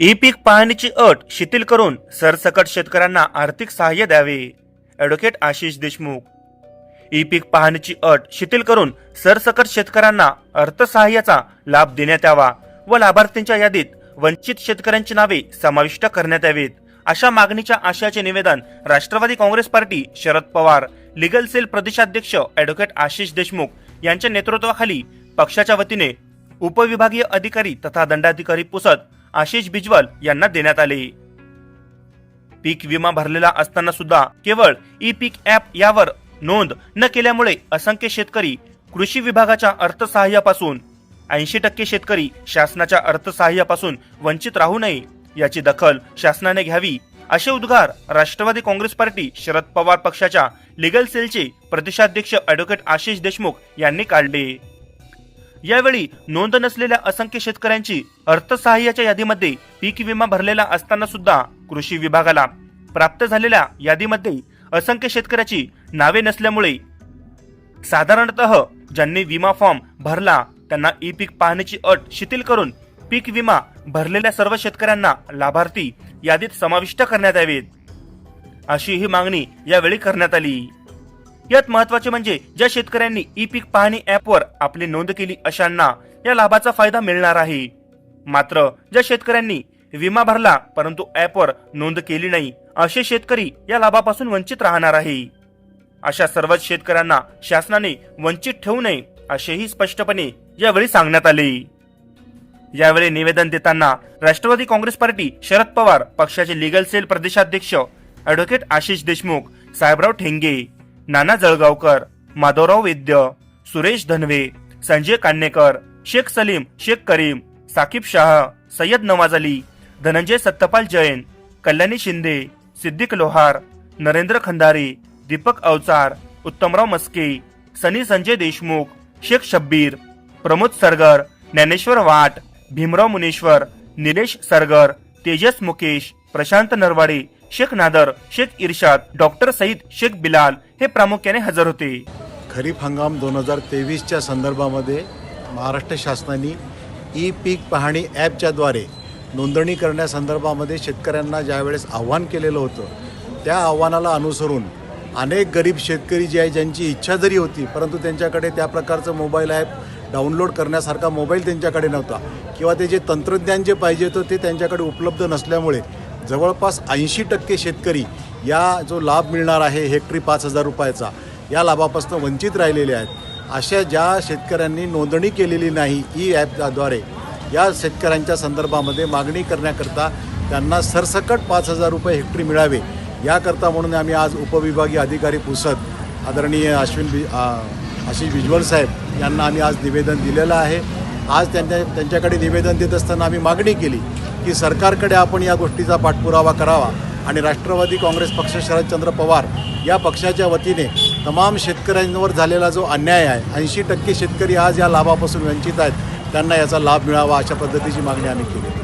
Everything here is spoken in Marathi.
ई पीक पाहणीची अट शिथिल करून सरसकट शेतकऱ्यांना आर्थिक सहाय्य द्यावे. ॲडव्होकेट आशिष देशमुख. ई पीक पाहणीची अट शिथिल करून सरसकट शेतकऱ्यांना अर्थसहाय्याचा लाभ देण्यात यावा व लाभार्थींच्या यादीत वंचित शेतकऱ्यांची नावे समाविष्ट करण्यात यावीत अशा मागणीच्या आशयाचे निवेदन Rashtravadi Congress party Sharad Pawar legal cell प्रदेशाध्यक्ष ॲडव्होकेट आशिष देशमुख यांच्या नेतृत्वाखाली पक्षाच्या वतीने उपविभागीय अधिकारी तथा दंडाधिकारी पुसद आशिष बिजवल यांना देण्यात आले. पीक विमा भरलेला असताना सुद्धा केवळ ई पीक ॲप यावर नोंद न केल्यामुळे असंख्य शेतकरी कृषी विभागाच्या अर्थसहाय्यापासून ऐंशी टक्के शेतकरी शासनाच्या अर्थसहाय्यापासून वंचित राहू नये याची दखल शासनाने घ्यावी असे उद्गार राष्ट्रवादी काँग्रेस पार्टी शरद पवार पक्षाच्या लिगल सेलचे प्रदेशाध्यक्ष ॲडव्होकेट आशिष देशमुख यांनी काढले. यावेळी नोंद नसलेल्या असंख्य शेतकऱ्यांची अर्थसहाय्याच्या यादीमध्ये पीक विमा भरलेला असताना सुद्धा कृषी विभागाला प्राप्त झालेल्या यादीमध्ये असंख्य शेतकऱ्याची नावे नसल्यामुळे साधारणतः ज्यांनी विमा फॉर्म भरला त्यांना ई पीक पाहण्याची अट शिथिल करून पीक विमा भरलेल्या सर्व शेतकऱ्यांना लाभार्थी यादीत समाविष्ट करण्यात यावेत. अशी ही मागणी यावेळी करण्यात आली. यात महत्त्वाचे म्हणजे ज्या शेतकऱ्यांनी ई पीक पाहणी ॲपवर आपली नोंद केली अशांना या लाभाचा फायदा मिळणार आहे. मात्र ज्या शेतकऱ्यांनी विमा भरला परंतु ॲपवर नोंद केली नाही असे शेतकरी या लाभापासून वंचित राहणार आहे. अशा सर्वच शेतकऱ्यांना शासनाने वंचित ठेवू नये असेही स्पष्टपणे यावेळी सांगण्यात आले. यावेळी निवेदन देताना राष्ट्रवादी काँग्रेस पार्टी शरद पवार पक्षाचे लिगल सेल प्रदेशाध्यक्ष ॲडव्होकेट आशिष देशमुख साहेबराव ठेंगे नाना जळगावकर माधवराव वैद्य सुरेश धनवे संजय कान्नेकर शेख सलीम शेख करीम साकिब शाह सय्यद नवाज अली धनंजय सत्तपाल जैन कल्याणी शिंदे सिद्दीक लोहार नरेंद्र खंदारे दीपक अवचार उत्तमराव मस्के सनी संजय देशमुख शेख शब्बीर प्रमोद सरगर ज्ञानेश्वर वाट भीमराव मुनेश्वर निलेश सरगर तेजस मुकेश प्रशांत नरवाडे शेख नादर शेख इर्शाद डॉक्टर सईद शेख बिलाल हे प्रामुख्याने हजर होते. खरीप हंगाम दोन हजार तेवीसच्या संदर्भामध्ये महाराष्ट्र शासनाने ई पीक पाहणी ॲपच्याद्वारे नोंदणी करण्यासंदर्भामध्ये शेतकऱ्यांना ज्यावेळेस आव्हान केलेलं होतं त्या आव्हानाला अनुसरून अनेक गरीब शेतकरी जे आहे ज्यांची इच्छा जरी होती परंतु त्यांच्याकडे त्या प्रकारचं मोबाईल ॲप डाउनलोड करण्यासारखा मोबाईल त्यांच्याकडे नव्हता. किंवा ते जे तंत्रज्ञान जे पाहिजे होतं ते त्यांच्याकडे उपलब्ध नसल्यामुळे जवळपास ऐंशी टक्के शेतकरी या जो लाभ मिळणार आहे हेक्टरी पाच हजार रुपयाचा या लाभापासून वंचित राहिलेले आहेत. अशा ज्या शेतकऱ्यांनी नोंदणी केलेली नाही ई ॲपद्वारे या शेतकऱ्यांच्या संदर्भामध्ये मागणी करण्याकरता त्यांना सरसकट पाच हजार रुपये हेक्टरी मिळावे. याकरता म्हणून आम्ही आज उपविभागीय अधिकारी पुसद आदरणीय अश्विन बि आशिष बिजवल साहेब यांना आम्ही आज निवेदन दिलेलं आहे. आज त्यांच्या त्यांच्याकडे निवेदन देत असताना आम्ही मागणी केली. की सरकारकडे आपण या गोष्टीचा पाठपुरावा करावा आणि राष्ट्रवादी काँग्रेस पक्ष शरदचंद्र पवार या पक्षाच्या वतीने तमाम शेतकऱ्यांवर झालेला जो अन्याय आहे ऐंशी टक्के शेतकरी आज या लाभापासून वंचित आहेत त्यांना याचा लाभ मिळावा अशा पद्धतीची मागणी आम्ही केली.